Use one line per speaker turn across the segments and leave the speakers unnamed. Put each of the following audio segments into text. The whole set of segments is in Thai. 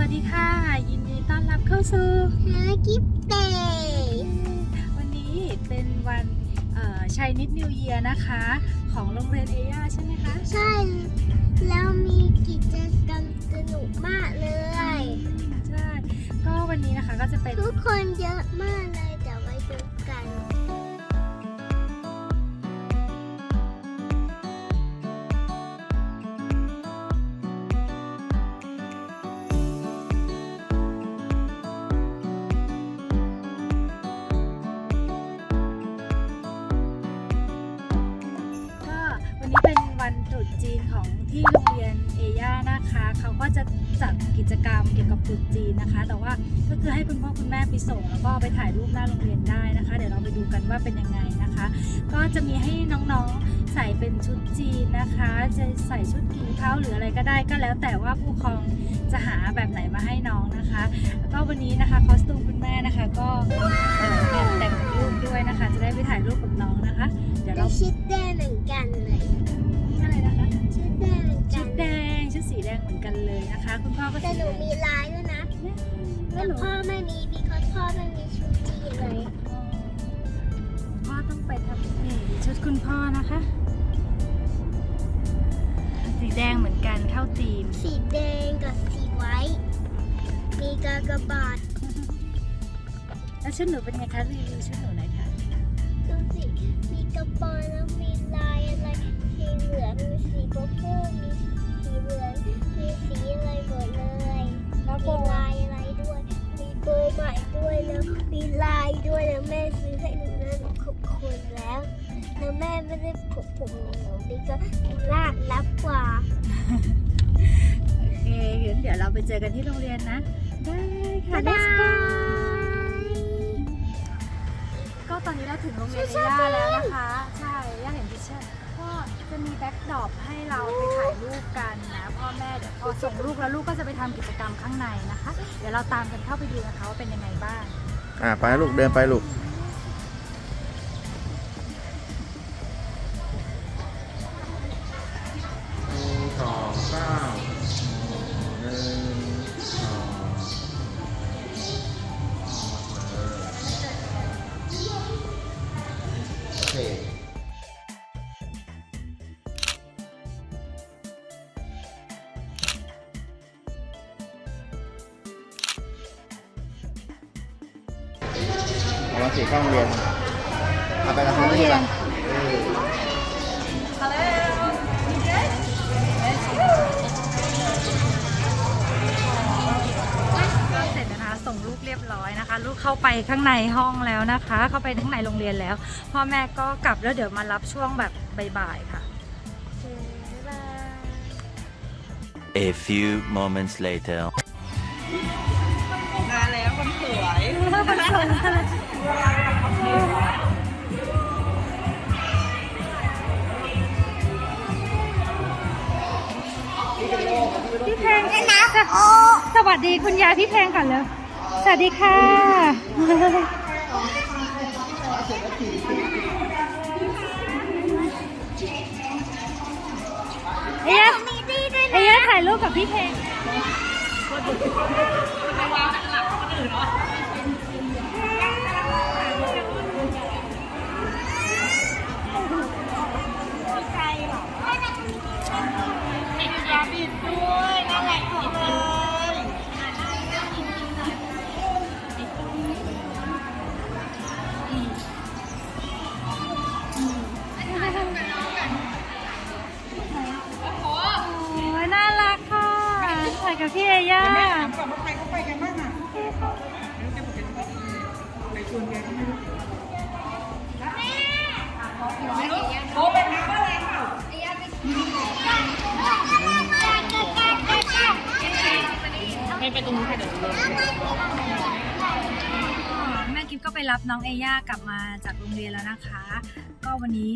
วัสดีค่ะ ยินดีต้อนรับเข้าสู่
ฮากิฟเตย์
วันนี้เป็นวันชัยนิดนิวเยียนะคะ ของโรงเรียนเอย่าใช่ไหมคะ
ใช่ แล้วมีกิจกรรมสนุกมากเลย
ใช่ ก็วันนี้นะคะก็จะเป็น
ทุกคนเยอะมากเลย
รุษจีนของที่โรงเรียนเอย่านะคะเขาก็จะจัดกิจกรรมเกี่ยวกับตรุษจีนนะคะ แต่ว่าก็คือให้คุณพ่อคุณแม่ไปส่ง แล้วก็ไปถ่ายรูปหน้าโรงเรียนได้นะคะ เดี๋ยวเราไปดูกันว่าเป็นยังไงนะคะ ก็จะมีให้น้องๆใส่เป็นชุดจีนนะคะ จะใส่ชุดกี่เท้าหรืออะไรก็ได้ก็แล้วแต่ว่าผู้ปกครองจะหาแบบไหนมาให้น้องนะคะแล้วก็วันนี้นะคะคอสตูมคุณแม่นะคะ ก็เอ่อแบแต่งรูปด้วยนะคะ จะได้ไปถ่ายรูปกับน้องนะคะ เดี๋ยวเรา
วชิดแดงเหมือนกันเลย กัน
เลยนะคะ คุณพ่อก็
แต่
สี
หนู
แดง
มีลายด้วยนะ
แล้
แต่
วหนู
พ่อไม่มีบีคอพ่อไม่มีชุดจีนเลย
พ่อต้องไปทำนี่ชุดคุณพ่อนะคะ สีแดงเหมือนกันเข้าธีม
สีแดงกับสีไว้มีกากบาท
แล้วชุดหนูเป็นไงคะรีวิวชุดหนูหน่อยค่ะ
มีลายด้
ว
ยแล้วแม่ซื้อให้หนูนะหนูขอบคุณแล้วแล้วแม่ไม่ได้ผมผมหนูนี่ก็ลากลับกว่า
โอเคงั้นเดี๋ยวเราไปเจอกันที่โรงเรียนนะ ได้ค่ะ
บ๊ายบา
let's go
ย
ก็ตอนนี้เราถึงโรงเรียน
ใช่
ย่า
ใช่
แล้วนะคะ ใช่ย่าเห็นพิเชอร์ก็จะมีแบ็คดรอปให้เราไปถ่ายรูปกันนะพ่อแม่เดี๋ยวพอส่งลูกแล้วลูกก็จะไปทำกิจกรรมข้างในนะคะ เดี๋ยวเราตามกันเข้าไปดูนะคะว่าเป็นยังไงบ้าง
อ่าไปลูกเดินไปลูก เอามาสีเข้าโรงเรียนเอาไปกับ
เข้าโรงเรียน
เออ
ก็เสร็จนะคะส่งลูกเรียบร้อยนะคะ ลูกเข้าไปข้างในห้องแล้วนะคะ เข้าไปข้างในโรงเรียนแล้ว พ่อแม่ก็กลับแล้วเดี๋ยวมารับช่วงแบบบ่ายๆค่ะ
A few moments later.
พี่เพลงนะสวัสดีคุณยายพี่เพลงก่อนเลยสวัสดีค่ะ เอ๊ะเอ๊ะถ่ายรูปกับพี่เพลง
ไปชวนกันโอ้เป็นน้ำอะไรไม่ไปตรงนู้นค่ะเดี๋ยว
แม่กิฟก็ไปรับน้องเอย่ากลับมาจากโรงเรียนแล้วนะคะ ก็วันนี้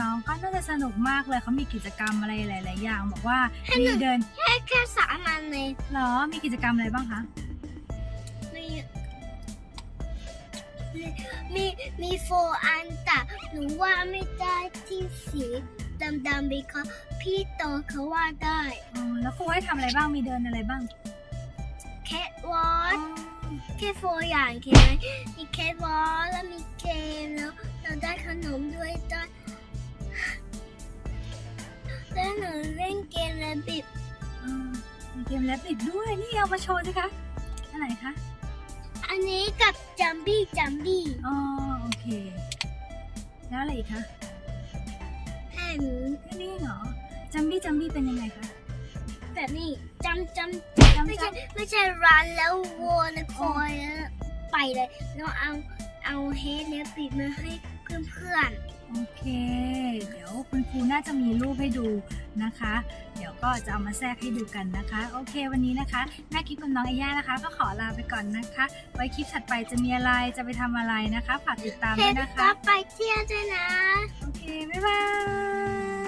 น้องก็น่าจะสนุกมากเลยเขามีกิจกรรมอะไรหลาย ๆ อย่าง บอกว่ามีเดิน
แค่แค่สามอันเลย
เหรอมีกิจกรรมอะไรบ้างคะ
มีมีโฟอันแต่หนูว่าไม่ได้ที่สีดำๆบีเขาพี่โตเขาว่าได้
อ๋อแล้วครูให้ทำอะไรบ้างมีเดินอะไรบ้าง
แแคทวอล์กแค่โฟร์อย่างเห็นไหมมีแคทวอล์กแล้วมีเกมแล้วเราได้ขนมด้วยได้แล้วหนูเล่นเกมแล้วบิด
อืมมีเกมแรปปิดด้วย นี่เอามาโชว์สิคะอันไหนคะ
อันนี้กับจัมบี้จัมบี้
อ๋อโอเค แล้วอะไรอีกคะ
แค่นี้
แค่นี้เหรอจัมบี้จัมบี้เป็นยังไงคะ
แบบนี้จำจำ
จำ
ไม่
จ
ใช่ไม่ใช่รันแล้ววัวนะคอยแล้วไปเลยแล้วเอาเอาเฮดแล้วปิดมาให้เพื่อนำ
โอเค เดี๋ยวคุณครูน่าจะมีรูปให้ดูนะคะเดี๋ยว ก็จะเอามาแทรกให้ดูกันนะคะ โอเค วันนี้นะคะแม่กิ๊บกับน้องไอย่านะคะ ก็ขอลาไปก่อนนะคะ ไว้คลิปถัดไปจะมีอะไรจะไปทำอะไรนะคะ ฝากติดตาม
ๆเฮ
ด้วย
ด
นะคะ
ก็ไปเที่ยวด้วยนะ
โอเค บ๊ายบาย